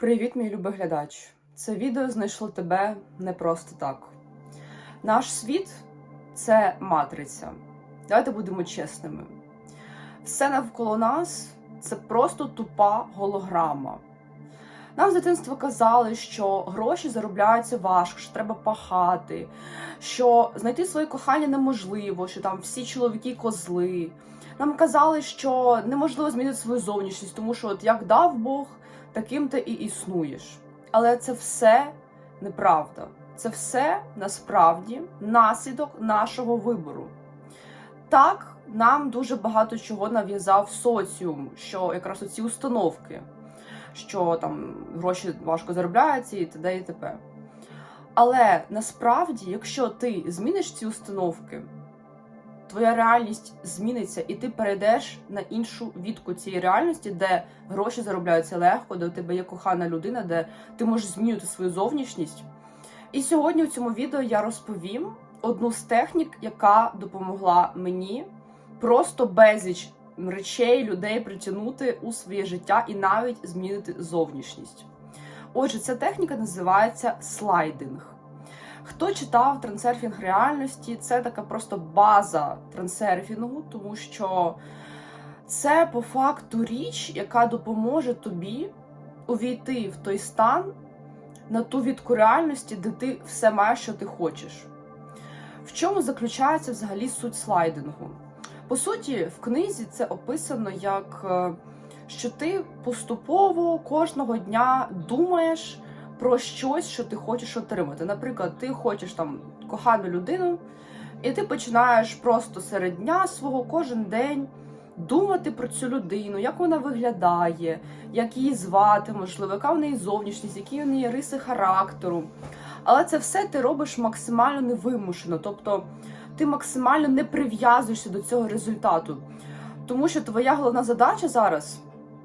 Привіт, мій любий глядач! Це відео знайшло тебе не просто так. Наш світ це матриця. Давайте будемо чесними. Все навколо нас це просто тупа голограма. Нам з дитинства казали, що гроші заробляються важко, що треба пахати, що знайти своє кохання неможливо, що там всі чоловіки козли. Нам казали, що неможливо змінити свою зовнішність, тому що от як дав Бог, таким ти і існуєш. Але це все неправда. Це все насправді наслідок нашого вибору. Так, нам дуже багато чого нав'язав соціум, що якраз оці установки, що там гроші важко заробляються і т.д. і т.п. Але насправді, якщо ти зміниш ці установки, твоя реальність зміниться, і ти перейдеш на іншу відку цієї реальності, де гроші заробляються легко, де у тебе є кохана людина, де ти можеш змінювати свою зовнішність. І сьогодні в цьому відео я розповім одну з технік, яка допомогла мені просто безліч речей, людей притягнути у своє життя і навіть змінити зовнішність. Отже, ця техніка називається слайдинг. Хто читав трансерфінг реальності, це така просто база трансерфінгу, тому що це по факту річ, яка допоможе тобі увійти в той стан на ту відку реальності, де ти все маєш, що ти хочеш. В чому заключається взагалі суть слайдингу? По суті, в книзі це описано як е, що ти поступово кожного дня думаєш про щось, що ти хочеш отримати. Наприклад, ти хочеш там кохану людину, і ти починаєш просто серед дня свого кожен день думати про цю людину, як вона виглядає, як її звати, можливо, яка в неї зовнішність, які в неї риси характеру. Але це все ти робиш максимально невимушено, тобто ти максимально не прив'язуєшся до цього результату. Тому що твоя головна задача зараз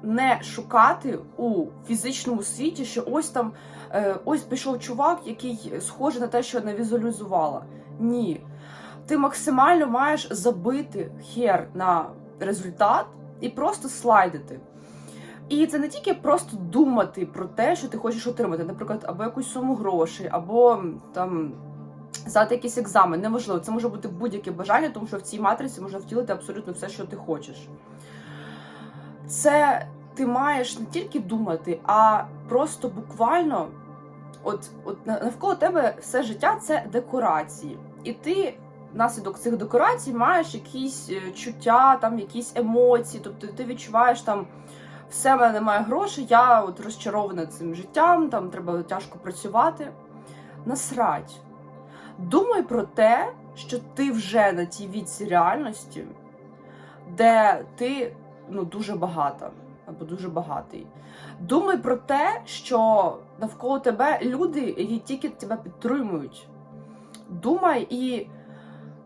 не шукати у фізичному світі, що ось там е, ось пішов чувак, який схожий на те, що не візуалізувала. Ні. Ти максимально маєш забити хер на результат і просто слайдити. І це не тільки просто думати про те, що ти хочеш отримати, наприклад, або якусь суму грошей, або там здати якийсь екзамен. Неважливо, це може бути будь-яке бажання, тому що в цій матриці можна втілити абсолютно все, що ти хочеш. Це ти маєш не тільки думати, а просто буквально, от, от навколо тебе все життя це декорації. І ти внаслідок цих декорацій маєш якісь е, чуття, там якісь емоції. Тобто ти відчуваєш там. Все в мене немає грошей, я от розчарована цим життям, там треба тяжко працювати. Насрать. Думай про те, що ти вже на тій віці реальності, де ти ну, дуже багата або дуже багатий. Думай про те, що навколо тебе люди, які тільки тебе підтримують. Думай і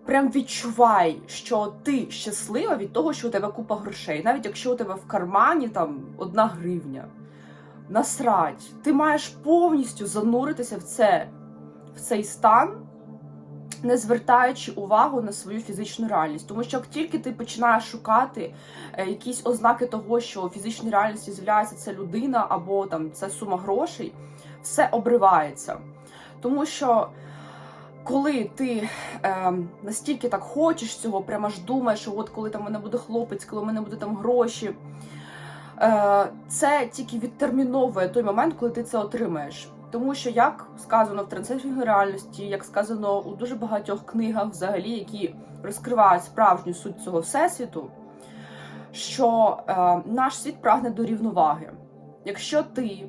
прям відчувай, що ти щаслива від того, що у тебе купа грошей. Навіть якщо у тебе в кармані там одна гривня. Насрать, ти маєш повністю зануритися в це, в цей стан не звертаючи увагу на свою фізичну реальність, тому що як тільки ти починаєш шукати е, якісь ознаки того, що в фізичній реальності з'являється ця людина або там це сума грошей, все обривається. Тому що коли ти е, настільки так хочеш цього, прямо ж думаєш, що от коли там в мене буде хлопець, коли в мене буде там гроші, е, це тільки відтерміновує той момент, коли ти це отримаєш. Тому що, як сказано в трансерфінгу реальності, як сказано у дуже багатьох книгах, взагалі, які розкривають справжню суть цього всесвіту, що е, наш світ прагне до рівноваги. Якщо ти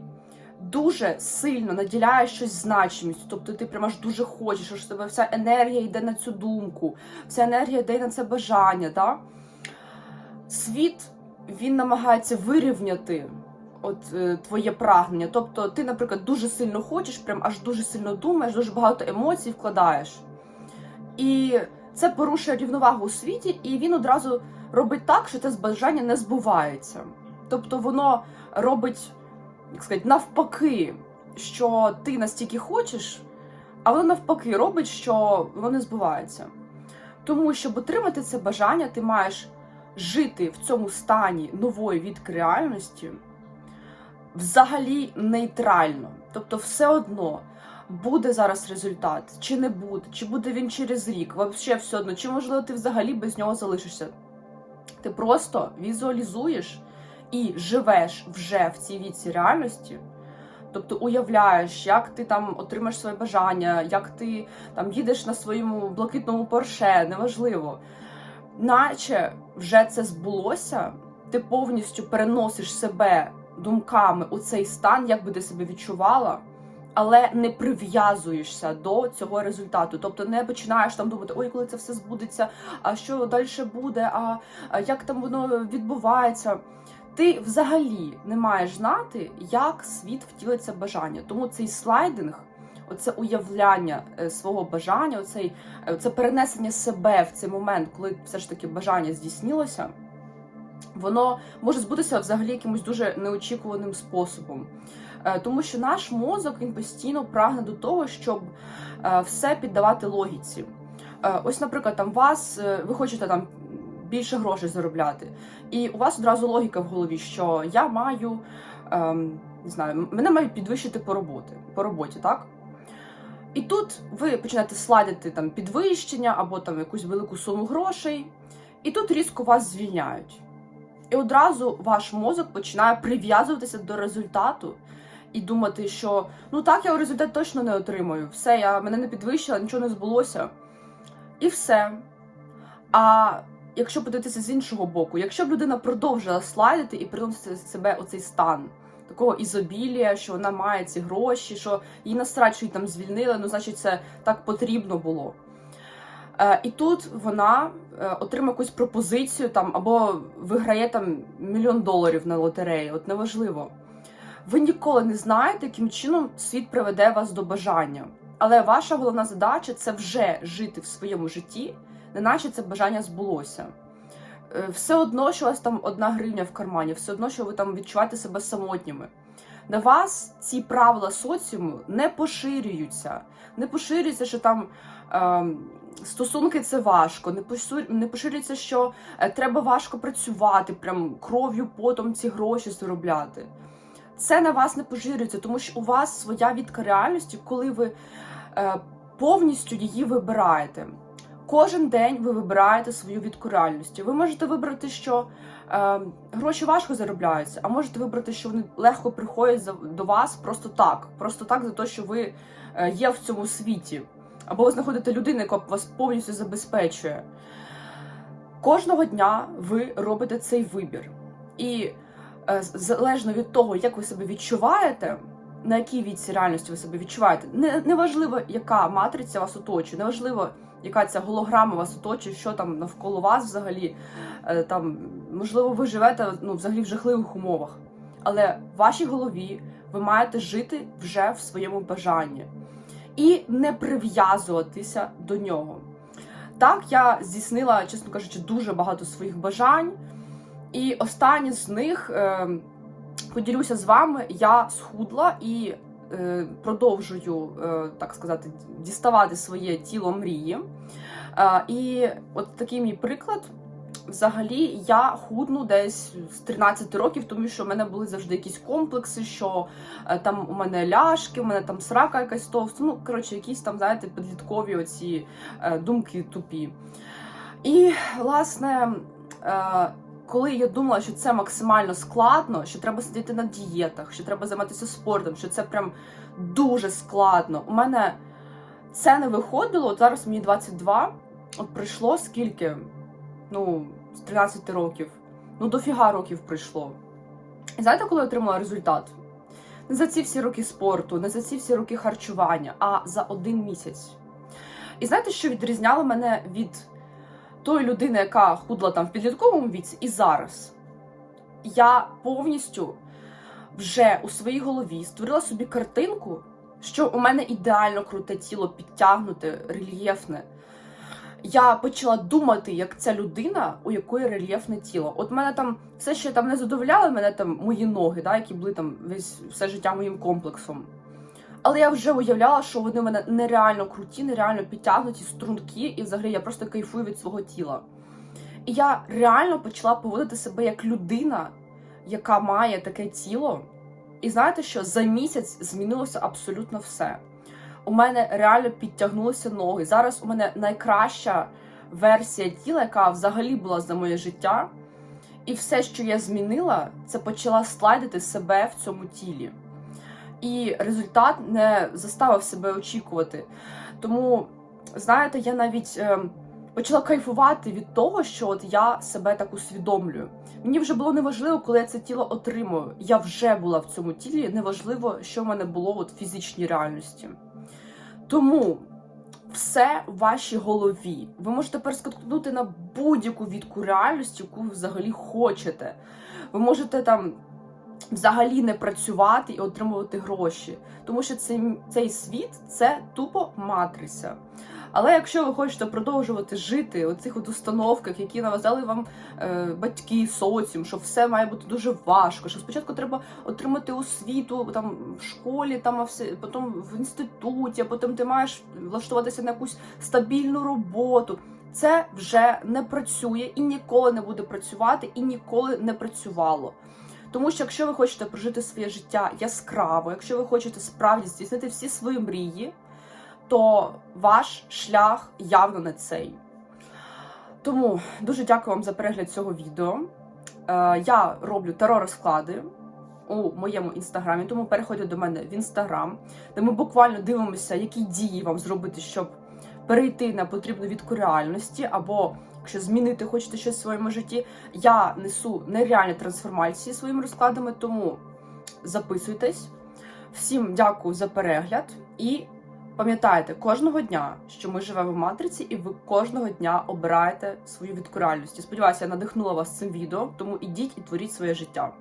дуже сильно наділяєш щось значимістю, тобто ти прямо ж дуже хочеш, що тебе вся енергія йде на цю думку, вся енергія йде на це бажання, да? світ він намагається вирівняти от е, твоє прагнення. Тобто, ти, наприклад, дуже сильно хочеш, прям аж дуже сильно думаєш, дуже багато емоцій вкладаєш. І це порушує рівновагу у світі, і він одразу робить так, що це бажання не збувається. Тобто воно робить, як сказати, навпаки, що ти настільки хочеш, а воно навпаки робить, що воно не збувається. Тому, щоб отримати це бажання, ти маєш жити в цьому стані нової від реальності взагалі нейтрально. Тобто, все одно буде зараз результат, чи не буде, чи буде він через рік, взагалі все одно, чи можливо ти взагалі без нього залишишся. Ти просто візуалізуєш і живеш вже в цій віці реальності. Тобто уявляєш, як ти там отримаєш своє бажання, як ти там їдеш на своєму блакитному порше, неважливо. Наче вже це збулося, ти повністю переносиш себе думками у цей стан, як би ти себе відчувала, але не прив'язуєшся до цього результату. Тобто не починаєш там думати, ой, коли це все збудеться, а що далі буде, а, як там воно відбувається. Ти взагалі не маєш знати, як світ втілиться бажання. Тому цей слайдинг, оце уявляння е, свого бажання, оцей, е, це перенесення себе в цей момент, коли все ж таки бажання здійснилося, воно може збутися взагалі якимось дуже неочікуваним способом. Е, Тому що наш мозок він постійно прагне до того, щоб е, все піддавати логіці. Е, Ось, наприклад, там вас, ви хочете там більше грошей заробляти. І у вас одразу логіка в голові, що я маю ем, не знаю, мене мають підвищити по роботи, по роботі, так? І тут ви починаєте слайдити там підвищення або там якусь велику суму грошей, і тут різко вас звільняють. І одразу ваш мозок починає прив'язуватися до результату і думати, що ну так, я результат точно не отримаю. Все, я мене не підвищила, нічого не збулося. І все. А якщо подивитися з іншого боку, якщо б людина продовжила слайдити і приносити себе оцей стан такого ізобілія, що вона має ці гроші, що її її там звільнили, ну значить це так потрібно було. Е, і тут вона е, отримає якусь пропозицію там або виграє там мільйон доларів на лотереї, от неважливо. Ви ніколи не знаєте, яким чином світ приведе вас до бажання. Але ваша головна задача це вже жити в своєму житті, неначе це бажання збулося. Е, Все одно, що у вас там одна гривня в кармані, все одно, що ви там відчуваєте себе самотніми. На вас ці правила соціуму не поширюються. Не поширюється, що там ем, стосунки це важко, не не поширюється, що е, треба важко працювати, прям кров'ю, потом ці гроші заробляти. Це на вас не поширюється, тому що у вас своя відка реальності, коли ви е, повністю її вибираєте. Кожен день ви вибираєте свою відку реальності. Ви можете вибрати, що е, гроші важко заробляються, а можете вибрати, що вони легко приходять до вас просто так, просто так за те, що ви е, є в цьому світі, або ви знаходите людину, яка вас повністю забезпечує. Кожного дня ви робите цей вибір. І е, залежно від того, як ви себе відчуваєте, на якій віці реальності ви себе відчуваєте, не, неважливо, яка матриця вас оточує, неважливо, яка ця голограма вас оточує, що там навколо вас взагалі. Е, Там, можливо, ви живете ну, взагалі в жахливих умовах. Але в вашій голові ви маєте жити вже в своєму бажанні і не прив'язуватися до нього. Так, я здійснила, чесно кажучи, дуже багато своїх бажань, і останнє з них е, поділюся з вами. Я схудла і продовжую, е, так сказати, діставати своє тіло мрії. Е, і от такий мій приклад. Взагалі, я худну десь з 13 років, тому що в мене були завжди якісь комплекси, що е, там у мене ляшки, у мене там срака якась товста. Ну, коротше, якісь там, знаєте, підліткові оці е, думки тупі. І, власне, е, коли я думала, що це максимально складно, що треба сидіти на дієтах, що треба займатися спортом, що це прям дуже складно. У мене це не виходило. От зараз мені 22, от пройшло скільки? Ну, з 13 років. Ну, дофіга років пройшло. І знаєте, коли я отримала результат? Не за ці всі роки спорту, не за ці всі роки харчування, а за один місяць. І знаєте, що відрізняло мене від тої людини, яка худла там в підлітковому віці, і зараз? Я повністю вже у своїй голові створила собі картинку, що у мене ідеально круте тіло, підтягнуте, рельєфне. Я почала думати, як ця людина, у якої рельєфне тіло. От мене там все ще там не задовольняли мене там мої ноги, да, які були там весь все життя моїм комплексом. Але я вже уявляла, що вони в мене нереально круті, нереально підтягнуті, стрункі, і взагалі я просто кайфую від свого тіла. І я реально почала поводити себе як людина, яка має таке тіло, І знаєте що? За місяць змінилося абсолютно все. У мене реально підтягнулися ноги. Зараз у мене найкраща версія тіла, яка взагалі була за моє життя. І все, що я змінила, це почала слайдити себе в цьому тілі. І результат не заставив себе очікувати. Тому, знаєте, я навіть е, почала кайфувати від того, що от я себе так усвідомлюю. Мені вже було неважливо, коли я це тіло отримую. Я вже була в цьому тілі, неважливо, що в мене було в фізичній реальності. Тому все в вашій голові. Ви можете перескакнути на будь-яку відку реальності, яку ви взагалі хочете. Ви можете там взагалі не працювати і отримувати гроші, тому що цей, цей світ це тупо матриця. Але якщо ви хочете продовжувати жити у цих установках, які нав'язали вам е, батьки, соціум, що все має бути дуже важко, що спочатку треба отримати освіту там в школі, там а все, потім в інституті, а потім ти маєш влаштуватися на якусь стабільну роботу. Це вже не працює і ніколи не буде працювати, і ніколи не працювало. Тому що якщо ви хочете прожити своє життя яскраво, якщо ви хочете справді здійснити всі свої мрії, то ваш шлях явно не цей. Тому дуже дякую вам за перегляд цього відео. Е, я роблю таро-розклади у моєму інстаграмі, тому переходьте до мене в інстаграм, де ми буквально дивимося, які дії вам зробити, щоб перейти на потрібну відку реальності, або якщо змінити хочете щось в своєму житті. Я несу нереальні трансформації своїми розкладами, тому записуйтесь. Всім дякую за перегляд і пам'ятайте кожного дня, що ми живемо в матриці, і ви кожного дня обираєте свою відкоральність. Сподіваюся, я надихнула вас цим відео, тому ідіть і творіть своє життя.